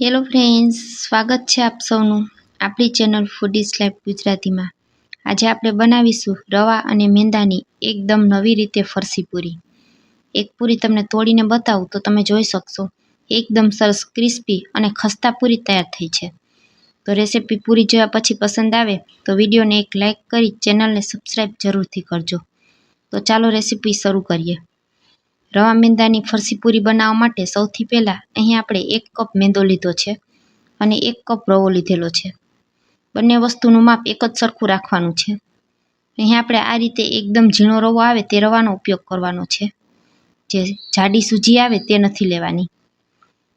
Hello friends સ્વાગત છે આપ સૌનું આપણી ચેનલ ફૂડીસ લાઈફ ગુજરાતીમાં. આજે આપણે બનાવીશું રવા અને મેંદાની એકદમ નવી રીતે ફરસી પૂરી. એક પૂરી તમને તોડીને બતાવું તો તમે જોઈ શકશો, એકદમ સરસ ક્રિસ્પી અને ખસ્તા પૂરી તૈયાર થઈ છે. તો રેસીપી પૂરી જોયા પછી પસંદ આવે તો વિડીયોને એક લાઇક કરી ચેનલને સબસ્ક્રાઈબ જરૂરથી કરજો. તો ચાલો રેસીપી શરૂ કરીએ. રવા મેંદાની ફરસી પૂરી બનાવવા માટે સૌથી પહેલાં અહીં આપણે એક કપ મેંદો લીધો છે અને એક કપ રવો લીધેલો છે. બંને વસ્તુનું માપ એક જ સરખું રાખવાનું છે. અહીં આપણે આ રીતે એકદમ ઝીણો રવો આવે તે રવાનો ઉપયોગ કરવાનો છે. જે જાડી સૂજી આવે તે નથી લેવાની.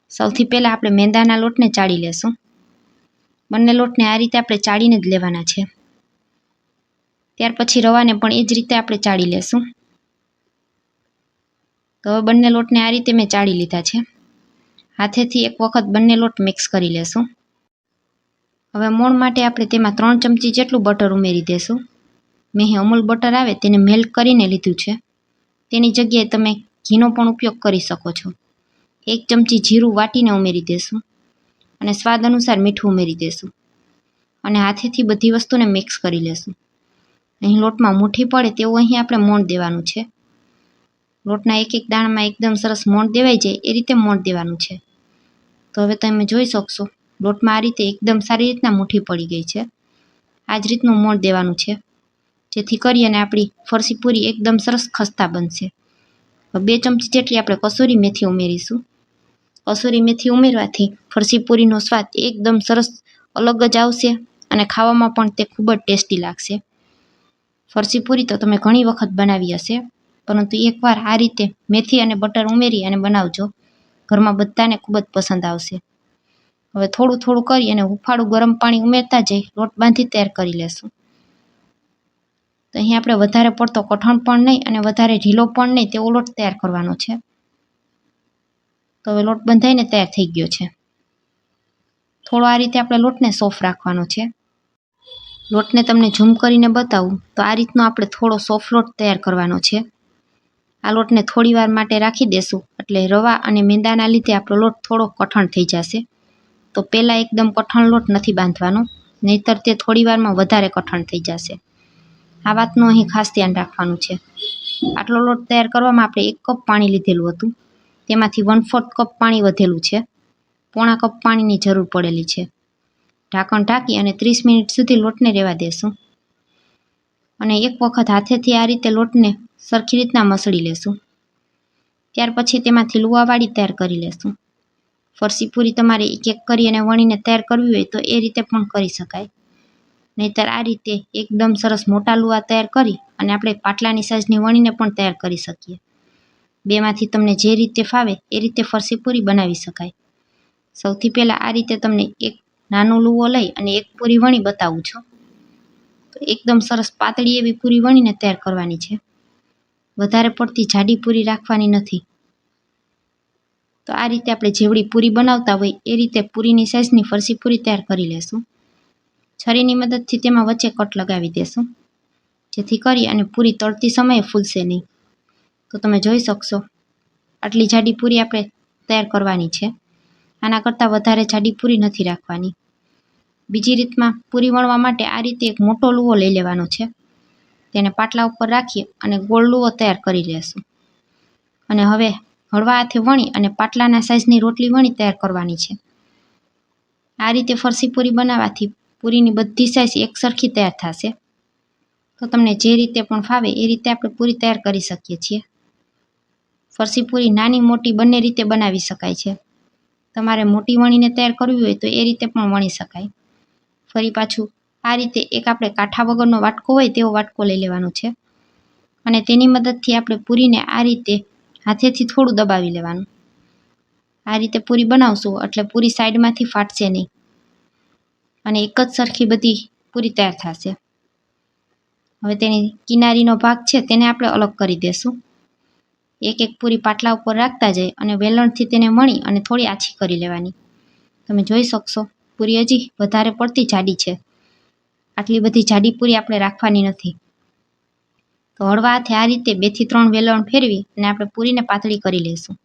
સૌથી પહેલાં આપણે મેંદાના લોટને ચાળી લેશું. બંને લોટને આ રીતે આપણે ચાળીને જ લેવાના છે. ત્યાર પછી રવાને પણ એ જ રીતે આપણે ચાળી લેશું. તો હવે બંને લોટને આ રીતે મેં ચાળી લીધા છે. હાથેથી એક વખત બંને લોટ મિક્સ કરી લેશું. હવે મોણ માટે આપણે તેમાં ત્રણ ચમચી જેટલું બટર ઉમેરી દેશું. મેં અહીં અમૂલ બટર આવે તેને મેલ્ટ કરીને લીધું છે. તેની જગ્યાએ તમે ઘીનો પણ ઉપયોગ કરી શકો છો. એક ચમચી જીરું વાટીને ઉમેરી દેશું અને સ્વાદ અનુસાર મીઠું ઉમેરી દેશું અને હાથેથી બધી વસ્તુને મિક્સ કરી લેશું. અહીં લોટમાં મુઠ્ઠી પડે તેવું અહીં આપણે મોણ દેવાનું છે. લોટના એક એક દાણામાં એકદમ સરસ મોણ દેવાઈ જાય, એ રીતે મોણ દેવાનું છે. તો હવે તમે જોઈ શકશો, લોટમાં આ રીતે એકદમ સારી રીતના મુઠ્ઠી પડી ગઈ છે. આ જ રીતનું મોણ દેવાનું છે. જેથી કરી અને આપણી ફરસી પૂરી એકદમ સરસ ખસ્તા બનશે. બે ચમચી જેટલી આપણે કસૂરી મેથી ઉમેરીશું. કસૂરી મેથી ઉમેરવાથી ફરસી પૂરીનો સ્વાદ એકદમ સરસ અલગ જ આવશે અને ખાવામાં પણ તે ખૂબ જ ટેસ્ટી લાગશે. ફરસી પૂરી તો તમે ઘણી વખત બનાવી હશે. પરંતુ એકવાર આ રીતે મેથી અને બટર ઉમેરી અને બનાવજો. ઘરમાં બધાને ખૂબ જ પસંદ આવશે. હવે થોડું થોડું કરી અને હુંફાળું ગરમ પાણી ઉમેરતા જઈ લોટ બાંધી તૈયાર કરી લેશું. તો અહીં આપણે વધારે પડતો કઠણ પણ નહીં અને વધારે ઢીલો પણ નહીં તેવો લોટ તૈયાર કરવાનો છે. તો હવે લોટ બંધાઈને તૈયાર થઈ ગયો છે. થોડો આ રીતે આપણે લોટને સોફ રાખવાનો છે. લોટને તમને ઝૂમ કરીને બતાવું તો આ રીતનો આપણે થોડો સોફ લોટ તૈયાર કરવાનો છે. આ લોટને થોડી વાર માટે રાખી દેશું. એટલે રવા અને મેંદાના લીધે આપણો લોટ થોડો કઠણ થઈ જશે. તો પહેલાં એકદમ કઠણ લોટ નથી બાંધવાનો, નહીતર તે થોડી વારમાં વધારે કઠણ થઈ જશે. આ વાતનું અહીં ખાસ ધ્યાન રાખવાનું છે. આટલો લોટ તૈયાર કરવામાં આપણે એક કપ પાણી લીધેલું હતું. તેમાંથી વન ફોર્થ કપ પાણી વધેલું છે. પોણા કપ પાણીની જરૂર પડેલી છે. ઢાંકણ ઢાંકી અને ત્રીસ મિનિટ સુધી લોટને રહેવા દેશું. અને એક વખત હાથેથી આ રીતે લોટને સરખી રીતના મસળી લેશું. ત્યાર પછી તેમાંથી લુવાવાળી તૈયાર કરી લેશું. ફરસી પૂરી તમારે એક એક કરી અને વણીને તૈયાર કરવી હોય તો એ રીતે પણ કરી શકાય. નહીતર આ રીતે એકદમ સરસ મોટા લુવા તૈયાર કરી અને આપણે પાટલાની સાઇઝની વણીને પણ તૈયાર કરી શકીએ. બેમાંથી તમને જે રીતે ફાવે એ રીતે ફરસી પૂરી બનાવી શકાય. સૌથી પહેલાં આ રીતે તમને એક નાનો લુવો લઈ અને એક પૂરી વણી બતાવું છું. એકદમ સરસ પાતળી એવી પૂરી વણીને તૈયાર કરવાની છે. વધારે પડતી જાડી પૂરી રાખવાની નથી. તો આ રીતે આપણે જેવડી પૂરી બનાવતા હોય એ રીતે પૂરીની સાઇઝની ફરસી પૂરી તૈયાર કરી લેશું. છરીની મદદથી તેમાં વચ્ચે કટ લગાવી દેશું. જેથી કરી અને પૂરી તળતી સમયે ફૂલશે નહીં. તો તમે જોઈ શકશો, આટલી જાડી પૂરી આપણે તૈયાર કરવાની છે. આના કરતાં વધારે જાડી પૂરી નથી રાખવાની. બીજી રીતમાં પૂરી વણવા માટે આ રીતે એક મોટો લુવો લઈ લેવાનો છે. તેને પાટલા ઉપર રાખી અને ગોળ લુવો તૈયાર કરી લેશું. અને હવે હળવા હાથે વણી અને પાટલાના સાઇઝની રોટલી વણી તૈયાર કરવાની છે. આ રીતે ફરસી પૂરી બનાવવાથી પૂરીની બધી સાઇઝ એકસરખી તૈયાર થશે. તો તમને જે રીતે પણ ફાવે એ રીતે આપણે પૂરી તૈયાર કરી શકીએ છીએ. ફરસી પૂરી નાની મોટી બંને રીતે બનાવી શકાય છે. તમારે મોટી વણીને તૈયાર કરવી હોય તો એ રીતે પણ વણી શકાય. ફરી પાછું આ રીતે એક આપણે કાંઠા વગરનો વાટકો હોય તેવો વાટકો લઈ લેવાનો છે. અને તેની મદદથી આપણે પૂરીને આ રીતે હાથેથી થોડું દબાવી લેવાનું. આ રીતે પૂરી બનાવશું એટલે પૂરી સાઈડમાંથી ફાટશે નહીં. અને એક જ સરખી બધી પૂરી તૈયાર થશે. હવે તેની કિનારીનો ભાગ છે તેને આપણે અલગ કરી દેશું. એક એક પૂરી પાટલા ઉપર રાખતા જઈ અને વેલણથી તેને મણી અને થોડી આછી કરી લેવાની. તમે જોઈ શકશો, પૂરી હજી વધારે પડતી જાડી છે. આટલી બધી જાડી પૂરી આપણે રાખવાની નથી. તો હળવા હાથે આ રીતે બેથી ત્રણ વેલણ ફેરવી અને આપણે પૂરીને પાતળી કરી લઈશું.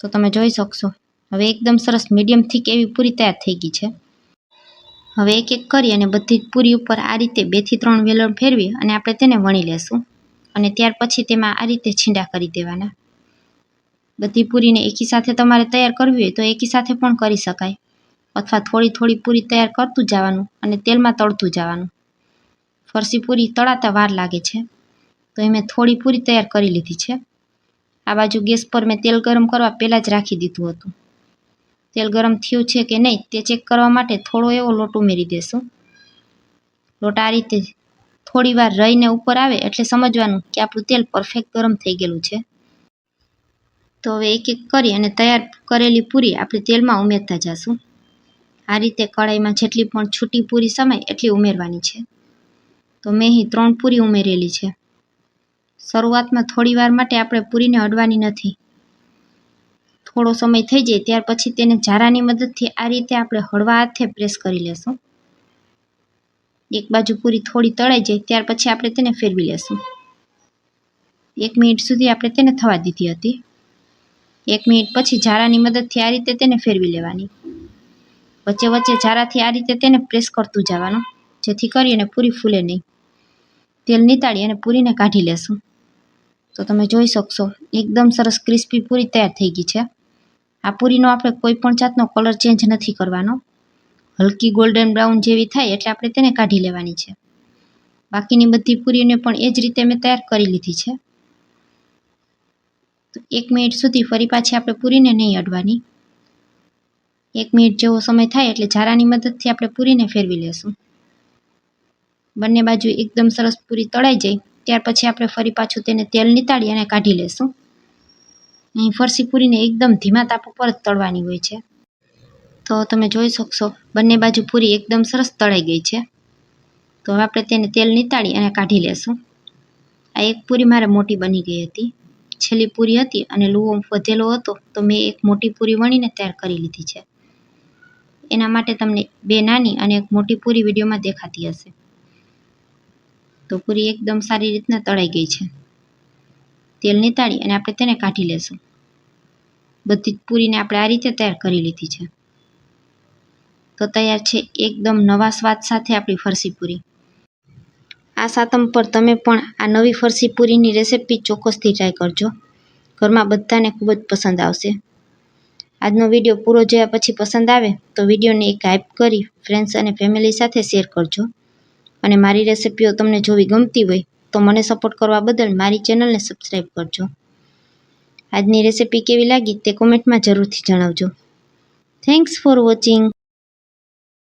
તો તમે જોઈ શકશો, હવે એકદમ સરસ મીડિયમ થીક એવી પૂરી તૈયાર થઈ ગઈ છે. હવે એક એક કરી અને બધી પૂરી ઉપર આ રીતે બેથી ત્રણ વેલણ ફેરવી અને આપણે તેને વણી લેશું. અને ત્યાર પછી તેમાં આ રીતે છીંડા કરી દેવાના. બધી પૂરીને એકી સાથે તમારે તૈયાર કરવી હોય તો એકી સાથે પણ કરી શકાય. અથવા થોડી થોડી પૂરી તૈયાર કરતું જવાનું અને તેલમાં તળતું જવાનું. ફરસી પૂરી તળાતા વાર લાગે છે. તો એ મેં થોડી પૂરી તૈયાર કરી લીધી છે. આ બાજુ ગેસ પર મેં તેલ ગરમ કરવા પહેલાં જ રાખી દીધું હતું. તેલ ગરમ થયું છે કે નહીં તે ચેક કરવા માટે થોડો એવો લોટ ઉમેરી દેશું. લોટ આ રીતે થોડી વાર રહીને ઉપર આવે એટલે સમજવાનું કે આપણું તેલ પરફેક્ટ ગરમ થઈ ગયેલું છે. તો હવે એક એક કરી અને તૈયાર કરેલી પૂરી આપણે તેલમાં ઉમેરતા જશું. આ રીતે કઢાઈમાં જેટલી પણ છૂટી પૂરી સમાય એટલી ઉમેરવાની છે. તો મેં અહીં ત્રણ પૂરી ઉમેરેલી છે. શરૂઆતમાં થોડી વાર માટે આપણે પૂરીને અડવાની નથી. થોડો સમય થઈ જાય ત્યાર પછી તેને ઝારાની મદદથી આ રીતે આપણે હળવા હાથે પ્રેસ કરી લેશું. એક બાજુ પૂરી થોડી તળાઈ જાય ત્યાર પછી આપણે તેને ફેરવી લેશું. એક મિનિટ સુધી આપણે તેને થવા દીધી હતી. એક મિનિટ પછી ઝારાની મદદથી આ રીતે તેને ફેરવી લેવાની. વચ્ચે વચ્ચે ઝારાથી આ રીતે તેને પ્રેસ કરતું જવાનું, જેથી કરીને પૂરી ફૂલે નહીં. તેલ નીતાળી અને પૂરીને કાઢી લેશું. તો તમે જોઈ શકશો, એકદમ સરસ ક્રિસ્પી પૂરી તૈયાર થઈ ગઈ છે. આ પૂરીનો આપણે કોઈ પણ જાતનો કલર ચેન્જ નથી કરવાનો. હલકી ગોલ્ડન બ્રાઉન જેવી થાય એટલે આપણે તેને કાઢી લેવાની છે. બાકીની બધી પૂરીને પણ એ જ રીતે મેં તૈયાર કરી લીધી છે. તો એક મિનિટ સુધી ફરી પાછી આપણે પૂરીને નહીં અડવાની. એક મિનિટ જેવો સમય થાય એટલે જારાની મદદથી આપણે પૂરીને ફેરવી લેશું. બંને બાજુ એકદમ સરસ પૂરી તળાઈ જાય, ત્યાર પછી આપણે ફરી પાછું તેને તેલ નીતાળી અને કાઢી લેશું. અહીં ફરસી પૂરીને એકદમ ધીમા તાપ ઉપર જ તળવાની હોય છે. તો તમે જોઈ શકશો, બંને બાજુ પૂરી એકદમ સરસ તળાઈ ગઈ છે. તો હવે આપણે તેને તેલ નીતાળી અને કાઢી લેશું. આ એક પૂરી મારે મોટી બની ગઈ હતી. છેલ્લી પૂરી હતી અને લુઓ વધેલો હતો, તો મેં એક મોટી પૂરી વણીને તૈયાર કરી લીધી છે. એના માટે તમને બે નાની અને એક મોટી પૂરી વિડીયોમાં દેખાતી હશે. તો પૂરી એકદમ સારી રીતના તળાઈ ગઈ છે. તેલ નીતાળી અને આપણે તેને કાઢી લેશું. બધી જ પૂરીને આપણે આ રીતે તૈયાર કરી લીધી છે. તો તૈયાર છે એકદમ નવા સ્વાદ સાથે આપણી ફરસી પૂરી. આ સાતમ પર તમે પણ આ નવી ફરસી પૂરીની રેસિપી ચોક્કસથી ટ્રાય કરજો. ઘરમાં બધાને ખૂબ જ પસંદ આવશે. આજનો વીડિયો પૂરો જોયા પછી પસંદ આવે તો વિડીયોને એક હાઇપ કરી ફ્રેન્ડ્સ અને ફેમિલી સાથે શેર કરજો. અને મારી રેસિપીઓ તમને જોવી ગમતી હોય તો મને સપોર્ટ કરવા બદલ મારી ચેનલને સબસ્ક્રાઈબ કરજો. આજની રેસિપી કેવી લાગી તે કોમેન્ટમાં જરૂરથી જણાવજો. Thanks for watching